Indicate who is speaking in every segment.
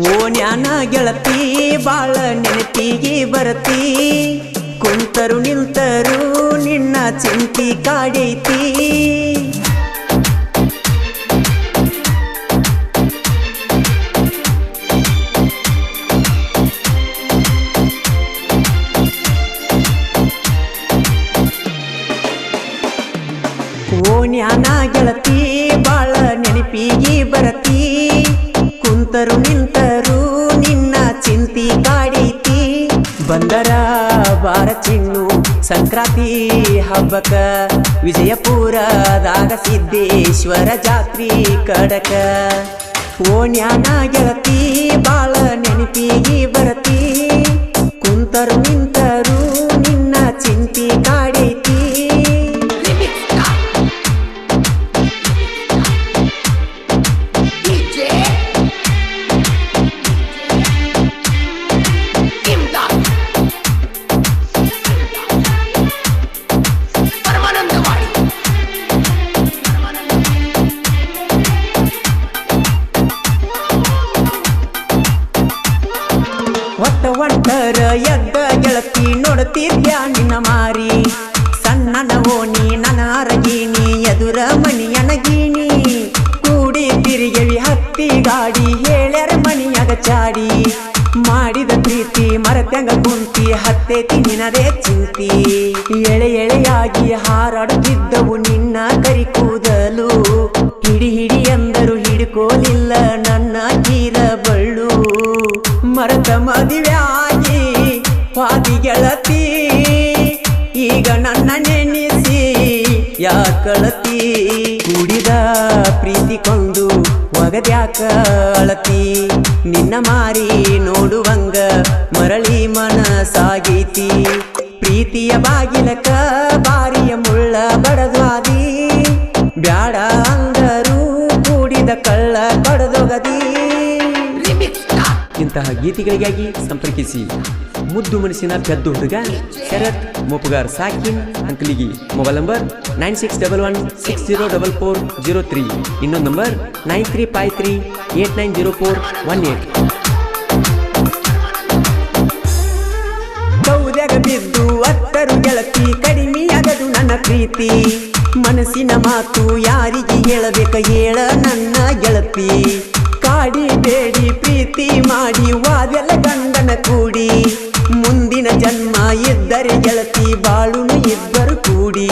Speaker 1: ಓನ್ಯಾನ ಗೆಳತಿ ಬಾಳ ನೆನಪಿಗೆ ಬರತಿ. ಕುಂತರು ನಿಲ್ತರು ನಿನ್ನ ಚಿಂತಿ ಕಾಡೈತಿ. ನಿಂತರು ನಿನ್ನ ಚಿಂತಿ ಕಾಡೈತಿ. ಬಂದರ ಬಾರ ಚಿನ್ನು ಸಂಕ್ರಾಂತಿ ಹಬ್ಬಕ. ವಿಜಯಪುರದಾಗ ಸಿದ್ದೇಶ್ವರ ಜಾತ್ರಿ ಕಡಕ. ಓಣ್ಯಾನ ಗೆಳತಿ ಬಾಳ ನೆನಪಿಗೆ ಗೆಳತಿ ನೋಡುತ್ತಿದ್ಯಾ ನಿನ್ನ ಮಾರಿ? ಸಣ್ಣನ ಓಣಿ ನನ್ನ ಅರಗೀನಿ ಎದುರ ಮಣಿಯನಗೀನಿ ಕೂಡಿ ತಿರುಗಿವಿ ಹತ್ತಿ ಗಾಡಿ, ಹೇಳ್ಯಾರ ಮಣಿಯಾಗ ಚಾಡಿ. ಮಾಡಿದ ಪ್ರೀತಿ ಮರತ್ಯಂಗ ಕುಂತಿ, ಹತ್ತೆ ನಿನದೇ ಚಿಂತಿ. ಎಳೆ ಎಳೆಯಾಗಿ ಹಾರಾಡುತ್ತಿದ್ದವು ನಿನ್ನ ಕರಿ ಕೂದಲು. ಹಿಡಿ ಹಿಡಿ ಎಂದರು ಹಿಡ್ಕೋಲಿಲ್ಲ ನನ್ನ ಕೀರ ಬಳ್ಳು. ಮರತ ಮದುವೆಯಾಗಿ ಪಾದಿ ಗೆಳತಿ, ಈಗ ನನ್ನ ನೆನೆಸಿ ಯಾಕಳತಿ ಕುಡಿದ ಪ್ರೀತಿ ಕೊಂಡು ಒಗದ್ಯಾಕ ಅಳತಿ? ನಿನ್ನ ಮಾರಿ ನೋಡುವಂಗ ಮರಳಿ ಮನಸಾಗೈತಿ ಪ್ರೀತಿಯ ಬಾಗಿಲಕ ಬಾರಿಯ ಮುಳ್ಳ ಬಡದ್ವಾದಿ ಇಂತಹ ಗೀತೆಗಳಿಗಾಗಿ ಸಂಪರ್ಕಿಸಿ. ಮುದ್ದು ಮನಸ್ಸಿನ ಪೆದ್ದು ಹುಡುಗ Sharath, ಮೊಪಗಾರ್ ಸಾಕಿನ್, Ankalgi mobile number nine six double one six zero double four zero three. ಇನ್ನೊಂದು number nine three five three eight nine zero four one eight. ಬಿದ್ದು ಅತ್ತರು ಗೆಳತಿ ಕಡಿಮೆಯಾಗದು ನನ್ನ ಪ್ರೀತಿ. ಮನಸ್ಸಿನ ಮಾತು ಯಾರಿಗೆ ಹೇಳಬೇಕ ಹೇಳ ನನ್ನ ಗೆಳತಿ. ಕಾಡಿ ಬೇಡಿ ಮಾಡಿ ವಾದೆಲ್ಲ ಗಂಡನ ಕೂಡಿ. ಮುಂದಿನ ಜನ್ಮ ಇದ್ದರೆ ಗೆಳತಿ ಬಾಳುನು ಇಬ್ಬರು ಕೂಡಿ.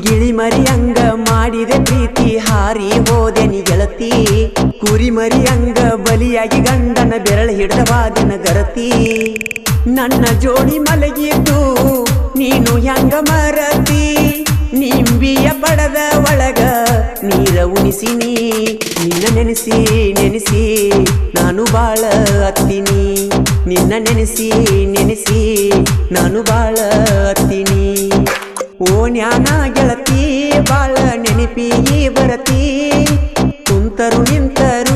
Speaker 1: ಗಿಳಿ ಮರಿ ಅಂಗ ಮಾಡಿದೆ ಪ್ರೀತಿ ಹಾರಿ ಹೋದೆನಿ ಗೆಳತಿ. ಕುರಿಮರಿ ಅಂಗ ಬಲಿಯಾಗಿ ಗಂಡನ ಬೆರಳ ಹಿಡಿದ ವಾದನ ಗರತಿ. ನನ್ನ ಜೋಡಿ ಮಲಗಿದ್ದು ನೀನು ಹೆಂಗ ಮರತಿ? ನಿಂಬಿಯ ಪಡದ ಒಳಗ ನೀರ ಉಣಿಸಿನಿ ನಿನ್ನ ನೆನೆಸಿ ನೆನೆಸಿ, ನಾನು ಬಾಳ ಅತ್ತಿನಿ ನಿನ್ನ ನೆನೆಸಿ ನೆನೆಸಿ, ನಾನು ಬಾಳ ಅತ್ತಿನಿ ಓ ನ್ಯಾನ ಗೆಳತಿ, ಬಾಳ ನೆನಪಿ ಬರತಿ. ಕುಂತರು ನಿಂತರು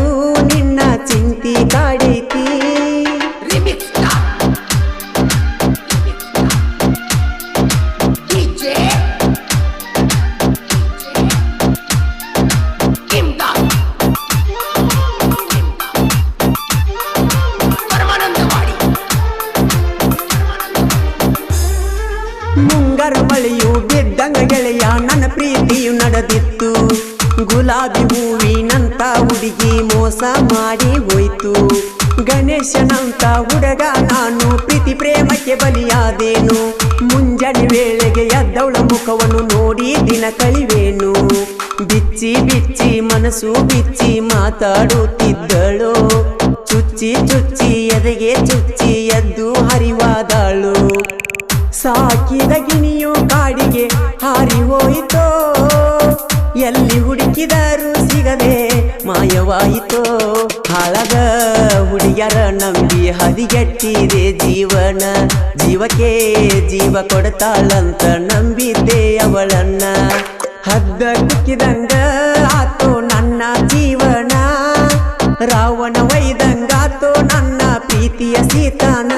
Speaker 1: ಮುಂಗಾರು ಮಳೆಯು ಬಿದ್ದಂಗ ಗೆಳೆಯ ನನ್ನ ಪ್ರೀತಿಯು ನಡೆದಿತ್ತು. ಗುಲಾಬಿ ಹೂವಿನಂತ ಹುಡುಗಿ ಮೋಸ ಮಾಡಿ ಹೋಯ್ತು. ಗಣೇಶನಂತ ಹುಡುಗ ನಾನು ಪ್ರೀತಿ ಪ್ರೇಮಕ್ಕೆ ಬಲಿಯಾದೇನು. ಮುಂಜಾನೆ ವೇಳೆಗೆ ಎದ್ದವಳ ಮುಖವನ್ನು ನೋಡಿ ದಿನ ಕಳಿವೇನು ಬಿಚ್ಚಿ ಬಿಚ್ಚಿ ಮನಸ್ಸು ಬಿಚ್ಚಿ ಮಾತಾಡುತ್ತಿದ್ದಳು. ಚುಚ್ಚಿ ಚುಚ್ಚಿ ಎದೆಗೆ ಚುಚ್ಚಿ ಎದ್ದು ಹರಿವಾದಳು. ಸಾಕಿದ ಗಿಣಿಯು ಕಾಡಿಗೆ ಹಾರಿ ಹೋಯಿತೋ? ಎಲ್ಲಿ ಹುಡುಕಿದರೂ ಸಿಗದೆ ಮಾಯವಾಯಿತೋ? ಹಾಳದ ಹುಡುಗಿಯರ ನಂಬಿ ಹದಿಗೆಟ್ಟಿದೆ ಜೀವನ. ಜೀವಕ್ಕೆ ಜೀವ ಕೊಡ್ತಾಳಂತ ನಂಬಿದ್ದೆ ಅವಳನ್ನ. ಹದ್ದ ಕುಕ್ಕಿದಂಗ ಆತೋ ನನ್ನ ಜೀವನ. ರಾವಣ ವೈದಂಗಾತೋ ನನ್ನ ಪ್ರೀತಿಯ ಸೀತಾನ.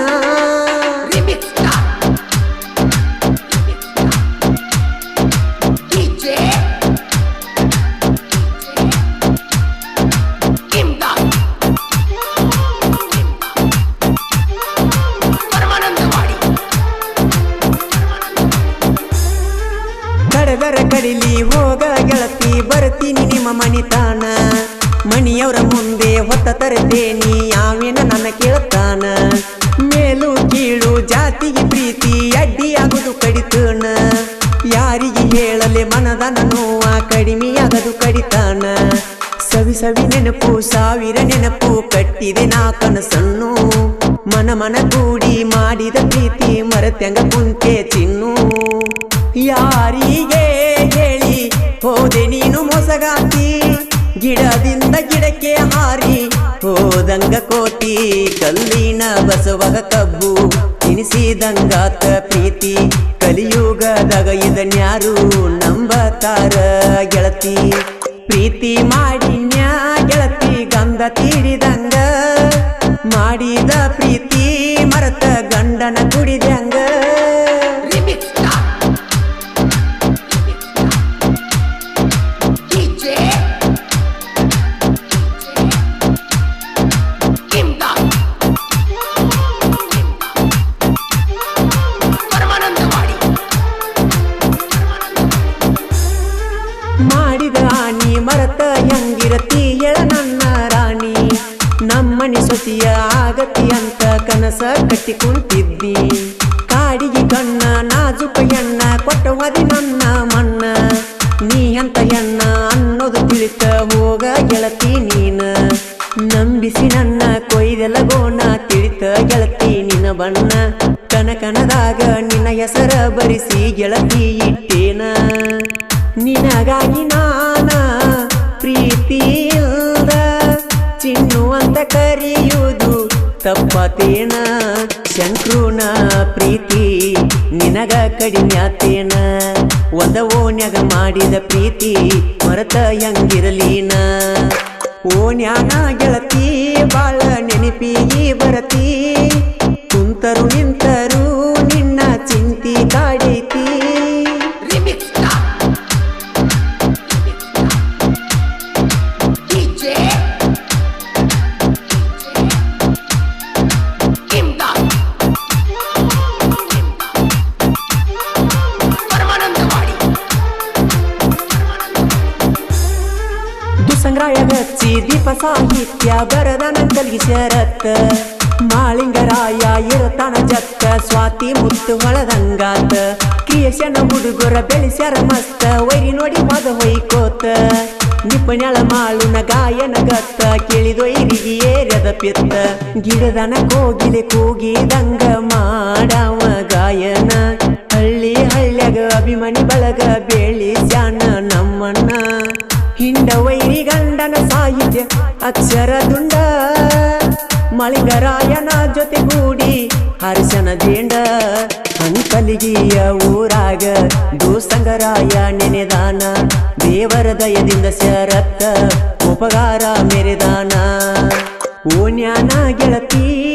Speaker 2: ನಡೆದರ ಕಡಿಲಿ ಹೋಗ ಗೆಳತಿ,
Speaker 1: ಬರ್ತೀನಿ ನಿಮ್ಮ ಮಣಿತಾನ ಮಣಿಯವರ ಮುಂದೆ ಹೊತ್ತ ತರದೇನಿ ಯಾವಿನ ನನ್ನ ಕೇಳ್ತಾನ. ಮೇಲು ಕೀಳು ಜಾತಿಗೆ ಪ್ರೀತಿ ಅಡ್ಡಿಯಾಗೋದು ಕಡಿತನ ಯಾರಿಗೆ ಹೇಳಲೆ ಮನದ ನೋವ ಕಡಿಮೆಯಾಗದು ಕಡಿತಾನ ಸವಿ ಸವಿ ನೆನಪು, ಸಾವಿರ ನೆನಪು, ಕಟ್ಟಿದೆ ನಾ ಕನಸನ್ನು. ಮನ ಮನ ಕೂಡಿ ಮಾಡಿದ ಪ್ರೀತಿ, ಮರತ್ಯಂಗ ಕುಂತೆ ತಿನ್ನು. ಯಾರಿ ಮೊಸಗಾತಿ, ಗಿಡದಿಂದ ಗಿಡಕ್ಕೆ ಹಾರಿ, ಹೋದಂಗ ಕೋತಿ ಕಲ್ಲಿನ ಬಸವಗ ಕಬ್ಬು, ತಿನಿಸಿದಂಗಾತ ಪ್ರೀತಿ, ಕಲಿಯುಗದಾಗ ಇದನ್ಯಾರು ನಂಬತಾರ ಗೆಳತಿ? ಪ್ರೀತಿ ಮಾಡಿನ್ಯಾ ಗೆಳತಿ, ಗಂಧ ತೀಡಿದಂಗ ಮಾಡಿದ ಪ್ರೀತಿ ನಮ್ಮನೆ ಆಗತಿ ಅಂತ ಕನಸ ಕಟ್ಟಿ ಕುಂತಿದ್ದಿ. ಕಾಡಿಗೆ ಕಣ್ಣ, ನಾಜುಕ ಎಣ್ಣ, ಕೊಟ್ಟವದಿ ನನ್ನ ಮಣ್ಣ. ನೀ ಅಂತ ಎಣ್ಣ ಅನ್ನೋದು ತಿಳಿತ ಹೋಗ ಗೆಳತಿ ನೀನ. ನಂಬಿಸಿ ನನ್ನ ಕೊಯ್ದೆಲ್ಲ ಗೋಣ ತಿಳಿತ ಗೆಳತಿ ನಿನ್ನ ಬಣ್ಣ. ಕನಕನದಾಗ ನಿನ್ನ ಹೆಸರ ಬರಿಸಿ ಗೆಳತಿ ಇಟ್ಟೇನ. ನಿನಗಾಗಿ ನಾನ ಕರೆಯುವುದು ತಪ್ಪತೇನ? ಶಂಕ್ರೂನ ಪ್ರೀತಿ ನಿನಗ ಆತೇನ? ಒಂದ ಓನ್ಯಾಗ ಮಾಡಿದ ಪ್ರೀತಿ ಮರತ ಹೆಂಗಿರಲೀನ? ಓನ್ಯಾನ ಗೆಳತಿ, ಬಾಳ ನೆನಪಿ ಬರತಿ. ಕುಂತರು ನಿಂತರು ದುಸಂಗ್ರಾಯ ಗಚ್ಚಿ ದೀಪ ಸಾಹಿತ್ಯ ಬರದ ನಂಗಲ್ಗಿ ಶರತ್. ಮಾಳಿಂಗರಾಯ, ಇರತನ ಜತ್ತ, ಸ್ವಾತಿ ಮುತ್ತು ಹೊಳದಂಗಾತ ಕ್ರಿಯಶನ ಹುಡುಗರ ಬೆಳೆಸ್ಯಾರ ಮಸ್ತ ವೈರಿ ನೋಡಿ ಮದ ಹೊಯ್ಕೋತ. ನಿಪುಣಳ ಮಾಳುನ ಗಾಯನ ಗತ್ತ ಕೇಳಿದೊಯ್ರಿಗೆ ಏರದ ಪಿತ್ತ. ಗಿಡದನ ಕೋಗಿಲೆ ಕೂಗಿದಂಗ ಮಾಡವ ಗಾಯನ. ಹಳ್ಳಿ ಹಳ್ಳ್ಯಾಗ ಅಭಿಮಾನಿ ಬಳಗ ಬೆಳಿಸ್ಯಾನ ನಮ್ಮಣ್ಣ. ಹಿಂಡ ವೈರಿ ಗಂಡನ ಸಾಹಿತ್ಯ ಅಕ್ಷರ ದುಂಡ ಜೊತೆ ಜೊತೆಗೂಡಿ ಹರ್ಷನ ಜೇಂಡ. ಅಂಕಲಿಗಿಯ ಊರಾಗ ದೂಸಂಗರಾಯ ನೆನೆದಾನ. ದೇವರ ದಯದಿಂದ ಶರತ್ತ ಉಪಕಾರ ಮೆರೆದಾನ. ಓನ್ಯಾನ ಗೆಳತಿ